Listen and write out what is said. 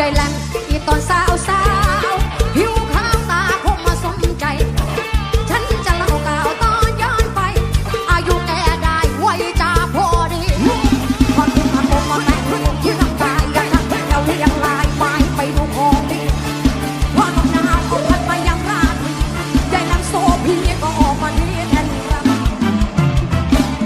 ยายลันอีตอนสาวสาว